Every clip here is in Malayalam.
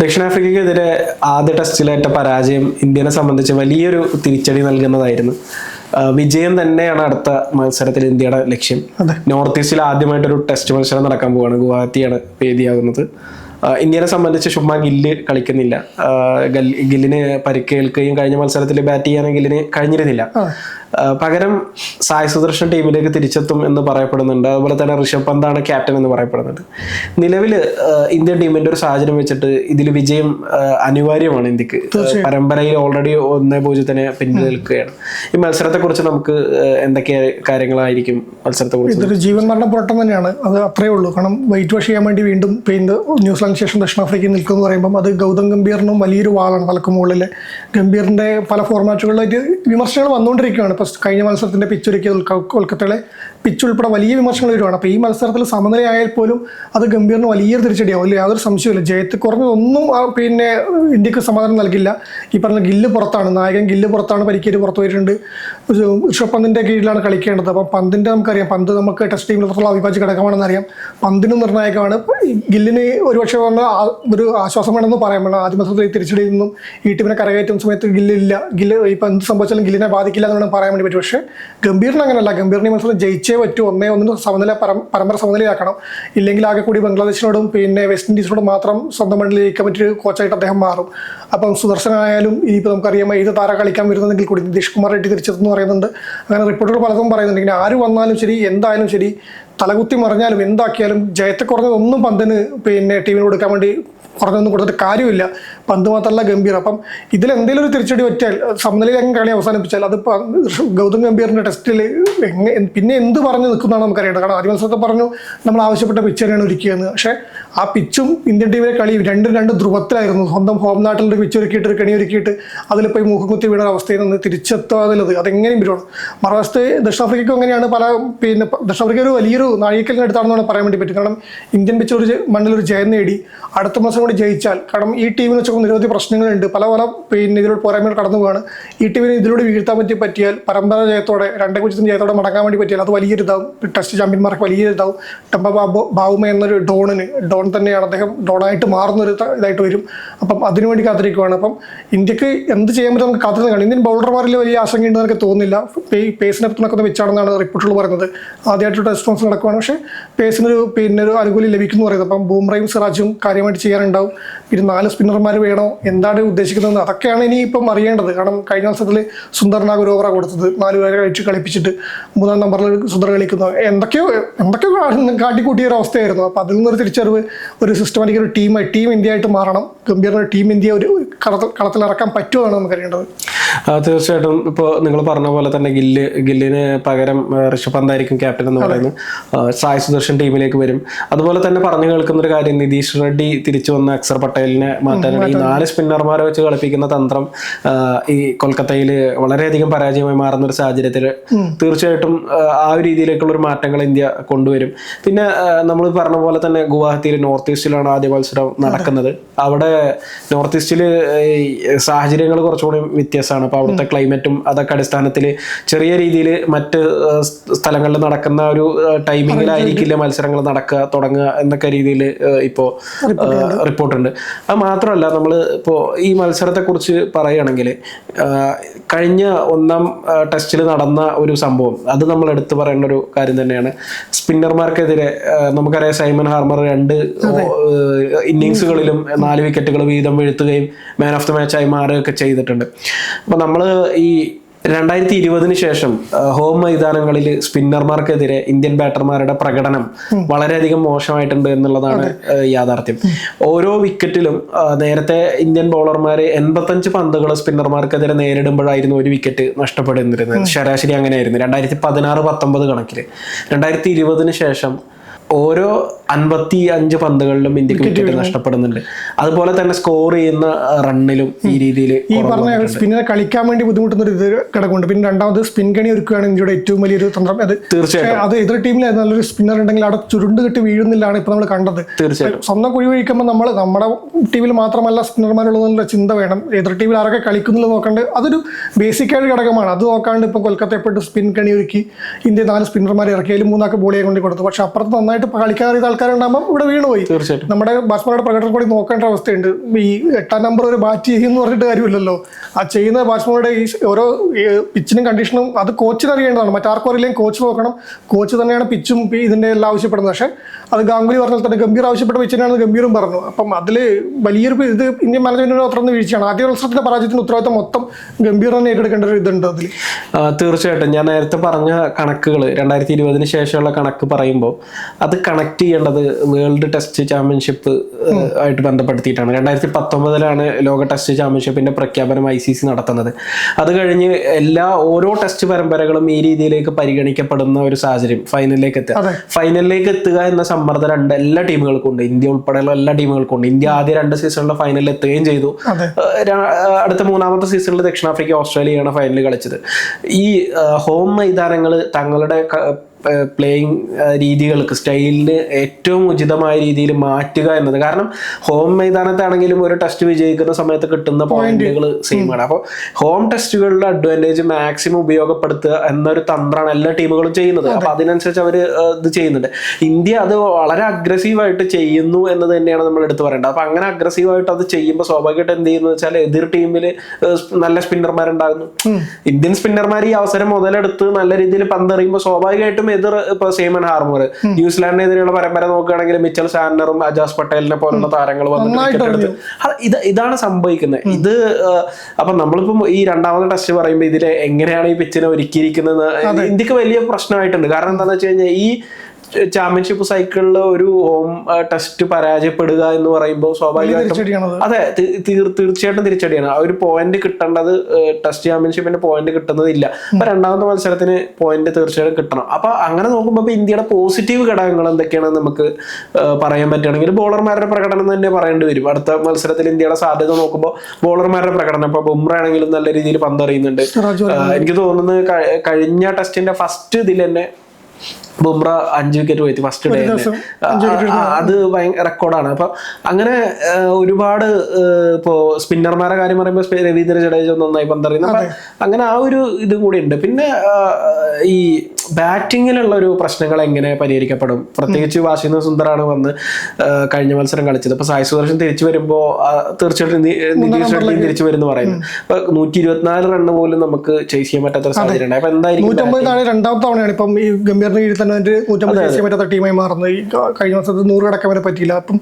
ദക്ഷിണാഫ്രിക്കയ്ക്കെതിരെ ആദ്യ ടെസ്റ്റിലേറ്റ പരാജയം ഇന്ത്യനെ സംബന്ധിച്ച് വലിയൊരു തിരിച്ചടി നൽകുന്നതായിരുന്നു. വിജയം തന്നെയാണ് അടുത്ത മത്സരത്തിൽ ഇന്ത്യയുടെ ലക്ഷ്യം. നോർത്ത് ഈസ്റ്റിൽ ആദ്യമായിട്ടൊരു ടെസ്റ്റ് മത്സരം നടക്കാൻ പോവുകയാണ് ഗുവാഹത്തിയാണ് വേദിയാകുന്നത് ഇന്ത്യനെ സംബന്ധിച്ച് ശുഭ്മാൻ ഗില്ല് കളിക്കുന്നില്ല. ഗില്ലിന് പരിക്കേൽക്കുകയും കഴിഞ്ഞ മത്സരത്തിൽ ബാറ്റ് ചെയ്യാനും ഗില്ലിന് കഴിഞ്ഞിരുന്നില്ല. പകരം സായ് സുദർശൻ ടീമിലേക്ക് തിരിച്ചെത്തും എന്ന് പറയപ്പെടുന്നുണ്ട്. അതുപോലെ തന്നെ ഋഷഭ് പന്താണ് ക്യാപ്റ്റൻ എന്ന് പറയപ്പെടുന്നുണ്ട് നിലവിൽ ഇന്ത്യൻ ടീമിന്റെ ഒരു സാഹചര്യം വെച്ചിട്ട് ഇതിൽ വിജയം അനിവാര്യമാണ് ഇന്ത്യയ്ക്ക്. പരമ്പരയിൽ ഓൾറെഡി ഒന്നേ പൂജ്യത്തിന് പിന്നിൽ നിൽക്കുകയാണ് ഈ മത്സരത്തെ കുറിച്ച് നമുക്ക് എന്തൊക്കെ കാര്യങ്ങളായിരിക്കും മത്സരത്തെ കുറിച്ച് ഇതൊരു ജീവൻ മരണ പോരാട്ടം തന്നെയാണ്. അത് അത്രേ ഉള്ളൂ. കാരണം വെയിറ്റ് വാഷ് ചെയ്യാൻ വേണ്ടി വീണ്ടും പിന്നെ ന്യൂസിലാൻഡിന് ശേഷം ദക്ഷിണാഫ്രിക്കയിൽ നിൽക്കുമെന്ന് പറയുമ്പോൾ അത് ഗൗതം ഗംഭീറിനും വലിയൊരു വാളാണ് തലക്ക് മുകളിൽ ഗംഭീറിന്റെ പല ഫോർമാറ്റുകളിലായിട്ട് വിമർശനങ്ങൾ വന്നുകൊണ്ടിരിക്കുകയാണ്. ഇപ്പോൾ കഴിഞ്ഞ മത്സരത്തിന്റെ പിച്ചൊരുക്കിയ കൊൽക്കത്തയിലെ പിച്ച് ഉൾപ്പെടെ വലിയ വിമർശനങ്ങൾ വരുവാണ്. അപ്പോൾ ഈ മത്സരത്തിൽ സമനിലയായാൽ പോലും അത് ഗംഭീറിന് വലിയൊരു തിരിച്ചടിയാവും. അല്ലെങ്കിൽ യാതൊരു സംശയമില്ല ജയത്തിൽ കുറഞ്ഞതൊന്നും പിന്നെ ഇന്ത്യയ്ക്ക് സമാധാനം നൽകില്ല. ഈ പറഞ്ഞ ഗില്ല് പുറത്താണ്. നായകൻ ഗില്ല് പുറത്താണ് പരിക്കേറ്റ് പുറത്തു പോയിട്ടുണ്ട്. ഋഷഭ് പന്തിന്റെ കീഴിലാണ് കളിക്കേണ്ടത്. അപ്പം പന്തിന്റെ നമുക്കറിയാം. പന്ത് നമുക്ക് ടെസ്റ്റ് ടീമിൽ എത്രത്തോളം അവിഭാജ്യ ഘടകമാണെന്ന് അറിയാം. പന്തിനും നിർണായകമാണ്. ഗില്ലിന് ഒരുപക്ഷെ വന്ന ഒരു ആശ്വാസം വേണമെന്ന് പറയാൻ വേണം ആദ്യ മത്സരത്തിൽ തിരിച്ചടിയിൽ നിന്നും ഈ ടീമിനെ കരകയറ്റുന്ന സമയത്ത് ഗില്ലില്ല. ഗില്ല് ഇപ്പം എന്ത് സംഭവിച്ചാലും ഗില്ലിനെ ബാധിക്കില്ല എന്ന് വേണം പറയാൻ വേണ്ടി പറ്റും. പക്ഷേ ഗംഭീറിന് അങ്ങനെയല്ല. ഗംഭീറിന് മത്സരം ജയിച്ചേ പറ്റൂ. ഒന്നേ ഒന്നിന് സമനില പരം പരമ്പര സമനിലയാക്കണം. ഇല്ലെങ്കിൽ ആകെ കൂടി ബംഗ്ലാദേശിനോടും പിന്നെ വെസ്റ്റ് ഇൻഡീസിനോടും മാത്രം സ്വന്തം മണ്ണിൽ ജയിക്കാൻ പറ്റിയൊരു കോച്ചായിട്ട് അദ്ദേഹം മാറും. അപ്പം സുദർശനായാലും ഇനിയിപ്പോൾ നമുക്കറിയാം ഏത് താര കളിക്കാൻ വരുന്നതെങ്കിൽ കൂടി നിതീഷ് കുമാർ റെഡ്ഡി തിരിച്ചെത്തുന്നു പറയുന്നുണ്ട്. അങ്ങനെ റിപ്പോർട്ടുകൾ പലതും പറയുന്നുണ്ട്. ഇങ്ങനെ ആര് വന്നാലും ശരി എന്തായാലും ശരി തലകുത്തി മറിഞ്ഞാലും എന്താക്കിയാലും ജയത്തെ കുറഞ്ഞതൊന്നും പന്തിന് പിന്നെ ടീമിന് കൊടുക്കാൻ വേണ്ടി കുറഞ്ഞൊന്നും കൊടുത്തിട്ട് കാര്യമില്ല. പന്ത് മാത്രമല്ല ഗംഭീർ അപ്പം ഇതിൽ എന്തെങ്കിലും ഒരു തിരിച്ചടി പറ്റിയാൽ സമനിലയിലെങ്കിലും കളി അവസാനിപ്പിച്ചാൽ അത് ഗൗതം ഗംഭീറിന്റെ ടെസ്റ്റിൽ പിന്നെ എന്ത് പറഞ്ഞു നിൽക്കുന്നതാണ് നമുക്കറിയേണ്ടത്. കാരണം ആദ്യ മത്സരത്തെ പറഞ്ഞു നമ്മൾ ആവശ്യപ്പെട്ട തന്നെയാണ് ഒരുക്കിയെന്ന് പക്ഷേ ആ പിച്ചും ഇന്ത്യൻ ടീമിലെ കളി രണ്ടും രണ്ട് ധ്രുവത്തിലായിരുന്നു. സ്വന്തം ഹോം നാട്ടിൽ ഒരു പിച്ച് ഒരുക്കിയിട്ട് ഒരു കണിയൊരുക്കിയിട്ട് അതിൽ പോയി മുഖം കുത്തി വീണ അവസ്ഥയിൽ നിന്ന് തിരിച്ചെത്താതിലത് അതെങ്ങനെയും വരുവാണ് മറുവശത്ത് ദക്ഷിണാഫ്രിക്കയ്ക്കും അങ്ങനെയാണ് പല പിന്നെ ദക്ഷിണാഫ്രിക്ക ഒരു വലിയൊരു നാഴികക്കലിന് അടുത്താണെന്നാണ് പറയാൻ വേണ്ടി പറ്റും കാരണം ഇന്ത്യൻ പിച്ച് ഒരു ഒരു ജയം നേടി അടുത്ത മാസം കൂടി ജയിച്ചാൽ കാരണം ഈ ടീമിന് വെച്ചപ്പോൾ നിരവധി പ്രശ്നങ്ങളുണ്ട്. പല പല പിന്നെ ഇതിലൂടെ പോരായ്മകൾ കടന്നു പോവാണ് ഈ ടീമിന് ഇതിലൂടെ വീഴ്ത്താൻ പറ്റി പറ്റിയാൽ പരമ്പര ജയത്തോടെ രണ്ടേ പൂജ്യത്തിന് ജയത്തോടെ മടങ്ങാൻ വേണ്ടി പറ്റിയാൽ അത് വലിയൊരു ഇതാവും ടെസ്റ്റ് ചാമ്പ്യന്മാർക്ക് വലിയൊരു ഇതാവും ടെമ്പ ബാബു ബാവുമ എന്നൊരു ഡോണിന് ഡോൺ തന്നെയാണ്. അദ്ദേഹം ഡോണായിട്ട് മാറുന്ന ഒരു ത- ഇതായിട്ട് വരും. അപ്പം അതിനുവേണ്ടി കാത്തിരിക്കുവാണ്. അപ്പം ഇന്ത്യയ്ക്ക് എന്ത് ചെയ്യാൻ പറ്റും നമുക്ക് കാത്തിരുന്ന് കാണാം. ഇന്ത്യൻ ബൗളർമാരിൽ വലിയ ആശങ്കയുണ്ടെന്ന് എനിക്ക് തോന്നുന്നില്ല. പേസിനെ നടക്കുന്ന വെച്ചാണെന്നാണ് റിപ്പോർട്ടുകൾ പറയുന്നത്. ആദ്യമായിട്ട് ടെസ്റ്റ് മത്സരം നടക്കുവാണ്. പക്ഷേ പേസിനൊരു പിന്നെ ഒരു അനുകൂലം ലഭിക്കുന്നു പറയുന്നത്. അപ്പം ബൂംറയും സിറാജും കാര്യമായിട്ട് ചെയ്യാനുണ്ടാവും. പിന്നെ നാല് സ്പിന്നർമാർ വേണോ? എന്താണ് ഉദ്ദേശിക്കുന്നത് അതൊക്കെയാണ് ഇനി ഇപ്പം അറിയേണ്ടത്. കാരണം കഴിഞ്ഞ മത്സരത്തിൽ സുന്ദർ നാഗ് ഒരു ഓവറാണ് കൊടുത്തത്. നാല് പേരെ കഴിച്ച് കളിപ്പിച്ചിട്ട് മൂന്നാം നമ്പറിൽ സുന്ദർ കളിക്കുന്നു. എന്തൊക്കെയോ എന്തൊക്കെയോ കാട്ടിക്കൂട്ടിയ ഒരു അവസ്ഥയായിരുന്നു. അപ്പോൾ അതിൽ നിന്നൊരു തിരിച്ചറിവ് ഒരു സിസ്റ്റമാറ്റിക് ഒരു ടീം ടീം ഇന്ത്യ ആയിട്ട് മാറണം. ഗംഭീറിന് ടീം ഇന്ത്യ ഒരു കളത്തിൽ കളത്തിലിറക്കാൻ പറ്റുമെന്നാണ് നമുക്കറിയേണ്ടത് തീർച്ചയായിട്ടും ഇപ്പോൾ നിങ്ങൾ പറഞ്ഞ പോലെ തന്നെ ഗില്ല് ഗില്ലിന് പകരം ഋഷഭ് പന്തായിരിക്കും ക്യാപ്റ്റൻ എന്ന് പറയുന്നത്. സായ് സുദർശൻ ടീമിലേക്ക് വരും. അതുപോലെ തന്നെ പറഞ്ഞു കേൾക്കുന്ന ഒരു കാര്യം നിതീഷ് റെഡ്ഡി തിരിച്ചു വന്ന അക്സർ പട്ടേലിനെ മാറ്റാനാണ്. ഈ നാല് സ്പിന്നർമാരെ വെച്ച് കളിപ്പിക്കുന്ന തന്ത്രം ഈ കൊൽക്കത്തയിൽ വളരെയധികം പരാജയമായി മാറുന്ന ഒരു സാഹചര്യത്തിൽ തീർച്ചയായിട്ടും ആ, ആ ഒരു രീതിയിലേക്കുള്ള ഒരു മാറ്റങ്ങൾ ഇന്ത്യ കൊണ്ടുവരും. പിന്നെ നമ്മൾ പറഞ്ഞ പോലെ തന്നെ ഗുവാഹത്തിയിൽ നോർത്ത് ഈസ്റ്റിലാണ് ആദ്യ മത്സരം നടക്കുന്നത്. അവിടെ നോർത്ത് ഈസ്റ്റിൽ സാഹചര്യങ്ങൾ കുറച്ചുകൂടി വ്യത്യാസമാണ്. അപ്പോൾ അവിടുത്തെ ക്ലൈമറ്റും അതൊക്കെ അടിസ്ഥാനത്തിൽ ചെറിയ രീതിയിൽ മറ്റ് സ്ഥലങ്ങളിൽ നടക്കുന്ന ഒരു ടൈമിങ്ങിലായിരിക്കില്ല മത്സരങ്ങൾ നടക്കുക തുടങ്ങുക എന്നൊക്കെ രീതിയിൽ ഇപ്പോൾ റിപ്പോർട്ടുണ്ട്. അത് മാത്രമല്ല നമ്മൾ ഇപ്പോൾ ഈ മത്സരത്തെക്കുറിച്ച് പറയുകയാണെങ്കിൽ കഴിഞ്ഞ ഒന്നാം ടെസ്റ്റിൽ നടന്ന ഒരു സംഭവം അത് നമ്മൾ എടുത്തു പറയേണ്ട ഒരു കാര്യം തന്നെയാണ്. സ്പിന്നർമാർക്കെതിരെ നമുക്കറിയാം സൈമൺ ഹാർമർ രണ്ട് ഇന്നിങ്സുകളിലും നാല് വിക്കറ്റുകൾ വീതം വീഴ്ത്തുകയും മാൻ ഓഫ് ദി മാച്ചായി മാറുകയൊക്കെ ചെയ്തിട്ടുണ്ട്. അപ്പോൾ നമ്മൾ ഈ രണ്ടായിരത്തി ഇരുപതിന് ശേഷം ഹോം മൈതാനങ്ങളിൽ സ്പിന്നർമാർക്കെതിരെ ഇന്ത്യൻ ബാറ്റർമാരുടെ പ്രകടനം വളരെയധികം മോശമായിട്ടുണ്ട് എന്നുള്ളതാണ് യാഥാർത്ഥ്യം. ഓരോ വിക്കറ്റിലും നേരത്തെ ഇന്ത്യൻ ബൗളർമാർ എൺപത്തഞ്ച് പന്തുകൾ സ്പിന്നർമാർക്കെതിരെ നേരിടുമ്പോഴായിരുന്നു ഒരു വിക്കറ്റ് നഷ്ടപ്പെടുന്നിരുന്നത്. ശരാശരി അങ്ങനെയായിരുന്നു. രണ്ടായിരത്തി പതിനാറ് പത്തൊമ്പത് കണക്കിൽ രണ്ടായിരത്തി ഇരുപതിന് ശേഷം ഓരോ അൻപത്തി അഞ്ച് പന്തുകളിലും ഇന്ത്യയ്ക്ക് വിക്കറ്റ് നഷ്ടപ്പെടുന്നുണ്ട്. അതുപോലെ തന്നെ സ്കോർ ചെയ്യുന്ന റണ്ണിലും ഈ രീതിയിൽ ഈ പറഞ്ഞ സ്പിന്നറെ കളിക്കാൻ വേണ്ടി ബുദ്ധിമുട്ടുന്ന ഒരു ഇത് ഘടകമുണ്ട് പിന്നെ രണ്ടാമത് സ്പിൻ കണി ഒരുക്കുകയാണ് ഇന്ത്യയുടെ ഏറ്റവും വലിയൊരു തന്ത്രം. അത് തീർച്ചയായിട്ടും. പക്ഷേ അത് എതിർ ടീമിൽ നല്ലൊരു സ്പിന്നർ ഉണ്ടെങ്കിൽ അവിടെ ചുരുണ്ട് കെട്ടി വീഴുന്നില്ലാണ് ഇപ്പൊ നമ്മൾ കണ്ടത്. തീർച്ചയായിട്ടും. സ്വന്തം കുഴി ഒഴിക്കുമ്പോൾ നമ്മൾ നമ്മുടെ ടീമിൽ മാത്രമല്ല സ്പിന്നർമാരുള്ളതെന്നുള്ള ചിന്ത വേണം. എതിർ ടീമിൽ ആരൊക്കെ കളിക്കുന്നില്ല നോക്കണ്ട്. അതൊരു ബേസിക് ആയ ഒരു ഘടകമാണ്. അത് നോക്കാണ്ട് ഇപ്പൊ കൊൽക്കത്ത എപ്പോഴും സ്പിൻ കണി ഒരുക്കി ഇന്ത്യ നാല് സ്പിന്നർമാരെ ഇറക്കിയാലും മൂന്നാൾക്ക് ബോൾ ചെയ്യാൻ കൊണ്ട് കൊടുത്തു. പക്ഷെ അപ്പുറത്ത് നന്നായിട്ട് നന്നായിട്ട് കളിക്കാൻ അറിയുന്ന ആൾക്കാരുണ്ടാകുമ്പോൾ ഇവിടെ വീണുപോയി. തീർച്ചയായിട്ടും. നമ്മുടെ ബാറ്റ്സ്മാരുടെ പ്രകടനം കൂടി നോക്കേണ്ട അവസ്ഥയുണ്ട്. ഈ എട്ടാം നമ്പർ ഒരു ബാറ്റ് ചെയ്യുമെന്ന് പറഞ്ഞിട്ട് കാര്യമില്ലല്ലോ. ആ ചെയ്യുന്ന ബാറ്റ്സ്മാരുടെ ഈ ഓരോ പിച്ചിനും കണ്ടീഷനും അത് കോച്ചിന് അറിയേണ്ടതാണ്. മറ്റാർക്കും അറിയില്ലെങ്കിൽ കോച്ച് നോക്കണം. കോച്ച് തന്നെയാണ് പിച്ചും ഇതിന്റെ എല്ലാം ആവശ്യപ്പെടുന്നത്. പക്ഷേ അത് ഗാംഗുലി പറഞ്ഞാൽ തന്നെ ഗംഭീർ ആവശ്യപ്പെട്ട പിച്ചിനാണ് ഗംഭീറും പറഞ്ഞു. അപ്പം അതിൽ വലിയൊരു ഇത് ഇന്ത്യൻ മാനേജ്മെന്റിന് തുറന്ന് വീഴ്ചയാണ്. ആദ്യ മത്സരത്തിന്റെ പരാജയത്തിന് ഉത്തരവാദിത്തം മൊത്തം ഗംഭീർ തന്നെ ഏറ്റെടുക്കേണ്ട ഒരു ഇതുണ്ട് അതിൽ തീർച്ചയായിട്ടും. ഞാൻ നേരത്തെ പറഞ്ഞ കണക്കുകൾ രണ്ടായിരത്തി ഇരുപതിന് ശേഷമുള്ള കണക്ക് പറയുമ്പോൾ അത് കണക്ട് ചെയ്യേണ്ടത് വേൾഡ് ടെസ്റ്റ് ചാമ്പ്യൻഷിപ്പ് ആയിട്ട് ബന്ധപ്പെടുത്തിയിട്ടാണ്. രണ്ടായിരത്തി പത്തൊമ്പതിലാണ് ലോക ടെസ്റ്റ് ചാമ്പ്യൻഷിപ്പിന്റെ പ്രഖ്യാപനം ഐ സി സി നടത്തുന്നത്. അത് കഴിഞ്ഞ് എല്ലാ ഓരോ ടെസ്റ്റ് പരമ്പരകളും ഈ രീതിയിലേക്ക് പരിഗണിക്കപ്പെടുന്ന ഒരു സാഹചര്യം ഫൈനലിലേക്ക് എത്തുക. ഫൈനലിലേക്ക് എത്തുക എന്ന സമ്മർദ്ദം രണ്ട് എല്ലാ ടീമുകൾക്കും ഉണ്ട്. ഇന്ത്യ ഉൾപ്പെടെയുള്ള എല്ലാ ടീമുകൾക്കും ഉണ്ട്. ഇന്ത്യ ആദ്യ രണ്ട് സീസണിലെ ഫൈനലിൽ എത്തുകയും ചെയ്തു. അടുത്ത മൂന്നാമത്തെ സീസണിൽ ദക്ഷിണാഫ്രിക്ക ഓസ്ട്രേലിയയാണ് ഫൈനൽ കളിച്ചത്. ഈ ഹോം മൈതാനങ്ങൾ തങ്ങളുടെ പ്ലേയിങ് രീതികൾക്ക് സ്റ്റൈലിന് ഏറ്റവും ഉചിതമായ രീതിയിൽ മാറ്റുക എന്നത്. കാരണം ഹോം മൈതാനത്താണെങ്കിലും ഒരു ടെസ്റ്റ് വിജയിക്കുന്ന സമയത്ത് കിട്ടുന്ന പോയിന്റുകൾ സെയിം ആണ്. അപ്പോൾ ഹോം ടെസ്റ്റുകളുടെ അഡ്വാന്റേജ് മാക്സിമം ഉപയോഗപ്പെടുത്തുക എന്നൊരു തന്ത്രമാണ് എല്ലാ ടീമുകളും ചെയ്യുന്നത്. അപ്പോൾ അതിനനുസരിച്ച് അവർ ഇത് ചെയ്യുന്നുണ്ട്. ഇന്ത്യ അത് വളരെ അഗ്രസീവായിട്ട് ചെയ്യുന്നു എന്ന് തന്നെയാണ് നമ്മൾ എടുത്തു പറയേണ്ടത്. അപ്പോൾ അങ്ങനെ അഗ്രസീവായിട്ട് അത് ചെയ്യുമ്പോൾ സ്വാഭാവികമായിട്ട് എന്ത് ചെയ്യുന്നു വെച്ചാൽ എതിർ ടീമിൽ നല്ല സ്പിന്നർമാരുണ്ടാകുന്നു ഇന്ത്യൻ സ്പിന്നർമാർ ഈ അവസരം മുതലെടുത്ത് നല്ല രീതിയിൽ പന്തെറിയുമ്പോൾ സ്വാഭാവികമായിട്ടും എതിർ ഇപ്പൊ സേമൻ ഹാർമർ ന്യൂസിലാൻഡിനെതിരെയുള്ള പരമ്പര നോക്കുകയാണെങ്കിൽ മിച്ചൽ സാനറും അജാസ് പട്ടേലിനെ പോലുള്ള താരങ്ങൾ വന്നിട്ട് ഇത് ഇതാണ് സംഭവിക്കുന്നത്. ഇത് അപ്പൊ നമ്മളിപ്പം ഈ രണ്ടാമത്തെ ടെസ്റ്റ് പറയുമ്പോൾ ഇതിൽ എങ്ങനെയാണ് ഈ പിച്ചിനെ ഒരുക്കിയിരിക്കുന്നത്? ഇന്ത്യയ്ക്ക് വലിയ പ്രശ്നമായിട്ടുണ്ട്. കാരണം എന്താണെന്ന് വെച്ച് കഴിഞ്ഞാൽ ഈ ചാമ്പ്യൻഷിപ്പ് സൈക്കിളിൽ ഒരു ഹോം ടെസ്റ്റ് പരാജയപ്പെടുക എന്ന് പറയുമ്പോൾ സ്വാഭാവികമായിട്ടും അതെ തീർ- തീർച്ചയായിട്ടും തിരിച്ചടിയാണ്. ആ ഒരു പോയിന്റ് കിട്ടേണ്ടത് ടെസ്റ്റ് ചാമ്പ്യൻഷിപ്പിന്റെ പോയിന്റ് കിട്ടുന്നതില്ല. അപ്പൊ രണ്ടാമത്തെ മത്സരത്തിന് പോയിന്റ് തീർച്ചയായിട്ടും കിട്ടണം. അപ്പൊ അങ്ങനെ നോക്കുമ്പോൾ ഇപ്പൊ ഇന്ത്യയുടെ പോസിറ്റീവ് ഘടകങ്ങൾ എന്തൊക്കെയാണെന്ന് നമുക്ക് പറയാൻ പറ്റുകയാണെങ്കിൽ ബോളർമാരുടെ പ്രകടനം തന്നെ പറയേണ്ടി വരും. അടുത്ത മത്സരത്തിൽ ഇന്ത്യയുടെ സാധ്യത നോക്കുമ്പോൾ ബോളർമാരുടെ പ്രകടനം. ഇപ്പൊ ബുംറ ആണെങ്കിലും നല്ല രീതിയിൽ പന്തറിയുന്നുണ്ട്. എനിക്ക് തോന്നുന്നത് കഴിഞ്ഞ ടെസ്റ്റിന്റെ ഫസ്റ്റ് ഇതിൽ തന്നെ ബുംറ അഞ്ച് വിക്കറ്റ് പോയി ഫസ്റ്റ് ഡേ അത് റെക്കോർഡാണ് അപ്പൊ അങ്ങനെ ഒരുപാട് ഇപ്പോ സ്പിന്നർമാരെ കാര്യം പറയുമ്പോൾ രവീന്ദ്ര ജഡേജ നന്നായി പന്തറിയുന്നു. അപ്പൊ അങ്ങനെ ആ ഒരു ഇതും കൂടി ഉണ്ട്. പിന്നെ ഈ ബാറ്റിങ്ങിലുള്ള ഒരു പ്രശ്നങ്ങൾ എങ്ങനെ പരിഹരിക്കപ്പെടും? പ്രത്യേകിച്ച് വാഷിംഗ്ടൺ സുന്ദറാണ് വന്ന് കഴിഞ്ഞ മത്സരം കളിച്ചത്. അപ്പൊ സായി സുദർശൻ തിരിച്ചു വരുമ്പോ തീർച്ചയായിട്ടും നിതീഷ് റെഡ്ഡി തിരിച്ചു വരുന്നു പറയുന്നു. അപ്പൊ നൂറ്റി ഇരുപത്തിനാല് റണ്ണ് പോലും നമുക്ക് ചേസ് ചെയ്യാൻ പറ്റാത്ത ഒരു സാഹചര്യം ഉണ്ട് അപ്പൊ എന്തായിരിക്കും രണ്ടാമത്തെ തവണയാണ് ഇപ്പം ഈ ഗംഭീറിന് കീഴിൽ തന്നെ നൂറ്റമ്പത് ചെയ്യാൻ പറ്റാത്ത ടീമായി മാറുന്നത് ഈ കഴിഞ്ഞ വർഷത്തെ നൂറ് കടക്കാൻ വരെ പറ്റിയില്ല. അപ്പം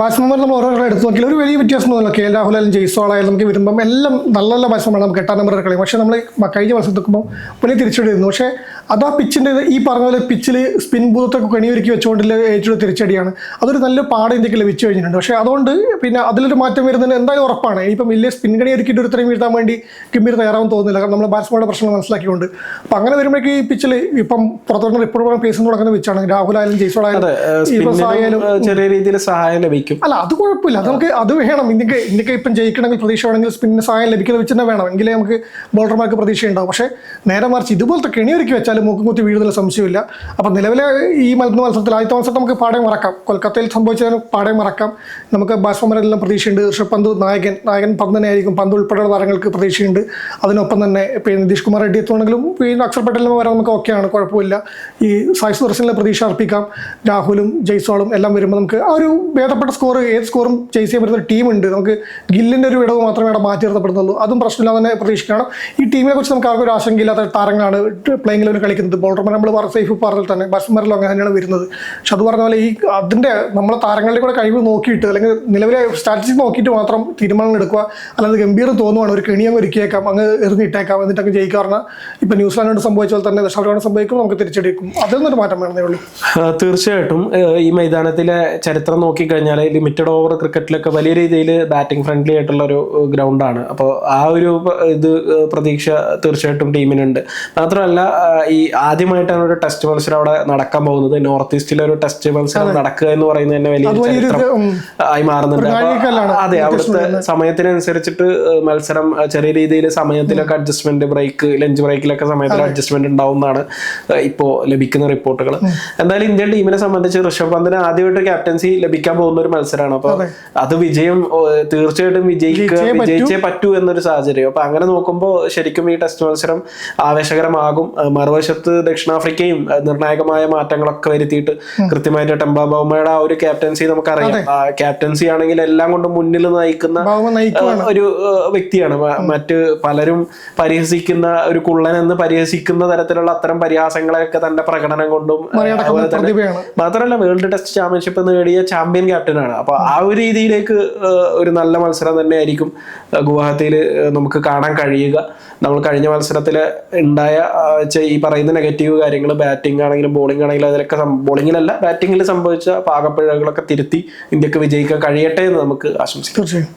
ബാറ്റ്സ്മാൻമാർ നമ്മൾ ഓരോ എടുത്ത് നോക്കിയാൽ ഒരു വലിയ വ്യത്യാസം ഒന്നുമില്ല കെ എൽ രാഹുൽ ആയാലും ജയ്സോൾ ആയാലും നമുക്ക് വരുമ്പം എല്ലാം നല്ല നല്ല ബാറ്റ്സ്മാനാണ് നമുക്ക് എട്ടാം നമ്പർ കളി. പക്ഷേ നമ്മൾ കഴിഞ്ഞ വർഷത്തിൽ നോക്കുമ്പോൾ വലിയ തിരിച്ചുവിടുന്നു പക്ഷേ അത് ആ പിച്ചിന്റെ ഈ പറഞ്ഞ പോലെ പിച്ചിൽ സ്പിൻ ബൂത്തൊക്കെ കണിയൊരുക്കി വെച്ചുകൊണ്ടുള്ള ഏറ്റവും തിരിച്ചടിയാണ്. അതൊരു നല്ല പാട് ഇന്ത്യയ്ക്ക് ലഭിച്ചു കഴിഞ്ഞിട്ടുണ്ട്. പക്ഷേ അതുകൊണ്ട് പിന്നെ അതിലൊരു മാറ്റം വരുന്നതിന് എന്തായാലും ഉറപ്പാണ്. ഇനിയിപ്പം വലിയ സ്പിൻ കണി ഒരുക്കിയിട്ട് ഒരു ഇത്രയും വീഴ്ത്താൻ വേണ്ടി ഗംഭീർ തയ്യാറാവും തോന്നുന്നില്ല. കാരണം നമ്മൾ ബാറ്റ്സ്മാനുടെ പ്രശ്നം മനസ്സിലാക്കിക്കൊണ്ട്. അപ്പം അങ്ങനെ വരുമ്പോഴേക്ക് ഈ പിച്ചിൽ ഇപ്പം പുറത്തുനിന്ന് റിപ്പോർട്ട് പറയാൻ പേസ് തുടങ്ങുന്ന പിച്ചാണ് രാഹുൽ ആയാലും ജയ്സോൾ ആയാലും ചെറിയ രീതിയിൽ സഹായം ലഭിക്കും. അല്ല അത് കുഴപ്പമില്ല. അത് നമുക്ക് അത് വേണം. ഇന്ത്യയ്ക്ക് ഇന്ത്യയ്ക്ക് ഇപ്പം ജയിക്കണമെങ്കിൽ പ്രതീക്ഷ വേണമെങ്കിൽ സ്പിന്നിന് സഹായം ലഭിക്കുന്ന വെച്ച് തന്നെ വേണം. എങ്കിലേ നമുക്ക് ബോളർമാർക്ക് പ്രതീക്ഷ ഉണ്ടാവും പക്ഷേ നേരെ മറിച്ച് ഇതുപോലത്തെ കെണിയൊരുക്കി വെച്ചാൽ മൂക്കും കുത്തി വീഴുന്നില്ല സംശയമില്ല. അപ്പം നിലവിലെ ഈ മത്സര മത്സരത്തിൽ ആദ്യത്തെ മത്സരത്തിൽ നമുക്ക് പാടേ മറക്കാം. കൊൽക്കത്തയിൽ സംഭവിച്ചതിന് പാടേ മറക്കാം. നമുക്ക് ബാറ്റ്സ്മാൻമാരെല്ലാം പ്രതീക്ഷയുണ്ട്. ഋഷഭ് പന്ത് നായകൻ നായകൻ പന്ത് തന്നെയായിരിക്കും പന്ത് ഉൾപ്പെടെയുള്ള താരങ്ങൾക്ക് പ്രതീക്ഷയുണ്ട്. അതിനൊപ്പം തന്നെ പിന്നെ നിതീഷ് കുമാർ റെഡ്ഡി എത്തുവാണെങ്കിലും അക്ഷർ പട്ടേലിന് വരാൻ നമുക്ക് ഓക്കെയാണ് കുഴപ്പമില്ല. ഈ സായ് സുദർശനിലെ പ്രതീക്ഷ അർപ്പിക്കാം. രാഹുലും ജയ്സോളും എല്ലാം വരുമ്പോൾ നമുക്ക് ആ ഒരു ഭേദപ്പെട്ട സ്കോർ ഏത് സ്കോറും ചേസ് ചെയ്യാൻ പറ്റുന്ന ടീമുണ്ട് നമുക്ക് ഗില്ലിന്റെ ഒരു വിടവ് മാത്രമേ അവിടെ മാറ്റി നിർത്തപ്പെടുന്നുള്ളൂ. അതും പ്രശ്നമില്ലാതെ തന്നെ പ്രതീക്ഷിക്കണം. ഈ ടീമിനെ കുറിച്ച് നമുക്ക് ആർക്കും ഒരു ആശങ്കയില്ലാത്ത താരങ്ങളാണ്. പ്ലേയിങ് ലെവലിൽ കളിക്കുന്നത്. ബോളർമാർ നമ്മൾ വർ സേഫ് പറഞ്ഞാൽ തന്നെ ബാറ്റ്സ്മാരിലും അങ്ങനെ തന്നെയാണ് വരുന്നത്. പക്ഷെ അത് പറഞ്ഞ പോലെ ഈ അതിന്റെ നമ്മളെ താരങ്ങളുടെ കൂടെ കഴിവ് നോക്കിയിട്ട് അല്ലെങ്കിൽ നിലവിലെ സ്ട്രാറ്റജി നോക്കിയിട്ട് മാത്രം തീരുമാനങ്ങൾ എടുക്കുക. അല്ലാതെ ഗംഭീർ തോന്നുവാണ് ഒരു കെണിയങ്ങ് ഒരുക്കിയേക്കാം അങ്ങ് എറിഞ്ഞിട്ടേക്കാം എന്നിട്ട് അങ്ങ് ജയിക്കാറിന് ഇപ്പം ന്യൂസിലാൻഡിനോട് സംഭവിച്ച പോലെ തന്നെ ദക്ഷിണാഫ്രിക്കയോട് സംഭവിക്കും നമുക്ക് തിരിച്ചടിക്കും. അതിൽ നിന്നൊരു മാറ്റം വേണമെന്നേ ഉള്ളൂ. തീർച്ചയായിട്ടും ഈ മൈതാനത്തിലെ ചരിത്രം നോക്കിക്കഴിഞ്ഞാൽ ലിമിറ്റഡ് ഓവർ ക്രിക്കറ്റിലൊക്കെ വലിയ രീതിയിൽ ബാറ്റിംഗ് ഫ്രണ്ട്ലി ആയിട്ടുള്ള ഒരു ഗ്രൗണ്ടാണ് അപ്പോൾ ആ ഒരു ഇത് പ്രതീക്ഷ തീർച്ചയായിട്ടും ടീമിനുണ്ട്. മാത്രമല്ല ഈ ആദ്യമായിട്ടാണ് ഒരു ടെസ്റ്റ് മത്സരം അവിടെ നടക്കാൻ പോകുന്നത്. നോർത്ത് ഈസ്റ്റിലെ ഒരു ടെസ്റ്റ് മത്സരം നടക്കുക എന്ന് പറയുന്നത് തന്നെ വലിയ ചരിത്രം ആയി മാറുന്നുണ്ട്. അതെ അവിടുത്തെ സമയത്തിനനുസരിച്ചിട്ട് മത്സരം ചെറിയ രീതിയിൽ സമയത്തിലൊക്കെ അഡ്ജസ്റ്റ്മെന്റ് ബ്രേക്ക് ലഞ്ച് ബ്രേക്കിലൊക്കെ സമയത്തിൽ അഡ്ജസ്റ്റ്മെന്റ് ഉണ്ടാവുന്നതാണ് എന്നാണ് ഇപ്പോ ലഭിക്കുന്ന റിപ്പോർട്ടുകൾ എന്തായാലും ഇന്ത്യൻ ടീമിനെ സംബന്ധിച്ച് ഋഷഭ് പന്തിന് ആദ്യമായിട്ട് ക്യാപ്റ്റൻസി ലഭിക്കാൻ പോകുന്ന ഒരു മത്സരമാണ്. അപ്പൊ അത്. വിജയം തീർച്ചയായിട്ടും വിജയിക്കുക വിജയിച്ചേ പറ്റൂ. എന്നൊരു സാഹചര്യം. അപ്പൊ അങ്ങനെ നോക്കുമ്പോൾ ശരിക്കും ഈ ടെസ്റ്റ് മത്സരം ആവേശകരമാകും. ഏഹ് മറുവശത്ത് ദക്ഷിണാഫ്രിക്കയും നിർണായകമായ മാറ്റങ്ങളൊക്കെ വരുത്തിയിട്ട് കൃത്യമായിട്ട് ടെമ്പ ബൗമയുടെ ആ ഒരു ക്യാപ്റ്റൻസി നമുക്കറിയാം. അറിയാം ക്യാപ്റ്റൻസി ആണെങ്കിൽ എല്ലാം കൊണ്ടും മുന്നിൽ നയിക്കുന്ന ഒരു വ്യക്തിയാണ്. മറ്റ് പലരും പരിഹസിക്കുന്ന ഒരു കുള്ളൻ എന്ന് പരിഹസിക്കുന്ന തരത്തിലുള്ള അത്തരം പരിഹാസങ്ങളെയൊക്കെ തന്റെ പ്രകടനം കൊണ്ടും അതുപോലെ തന്നെ മാത്രമല്ല വേൾഡ് ടെസ്റ്റ് ചാമ്പ്യൻഷിപ്പ് നേടിയ ചാമ്പ്യൻ ക്യാപ്റ്റനാണ്. അപ്പൊ ആ ഒരു രീതിയിലേക്ക് ഒരു നല്ല മത്സരം തന്നെയായിരിക്കും ആയിരിക്കും ഗുവാഹത്തിയിൽ നമുക്ക് കാണാൻ കഴിയുക. നമ്മൾ കഴിഞ്ഞ മത്സരത്തിൽ ഉണ്ടായ ഈ ഈ പറയുന്ന നെഗറ്റീവ് കാര്യങ്ങൾ ബാറ്റിംഗ് ആണെങ്കിലും ബോളിംഗ് ആണെങ്കിലും അതിലൊക്കെ ബോളിങ്ങിലല്ല ബാറ്റിംഗിൽ സംഭവിച്ച പാകപ്പിഴകളൊക്കെ തിരുത്തി ഇന്ത്യയ്ക്ക് വിജയിക്കാൻ കഴിയട്ടെ എന്ന് നമുക്ക് ആശംസിക്കാം. തീർച്ചയായും.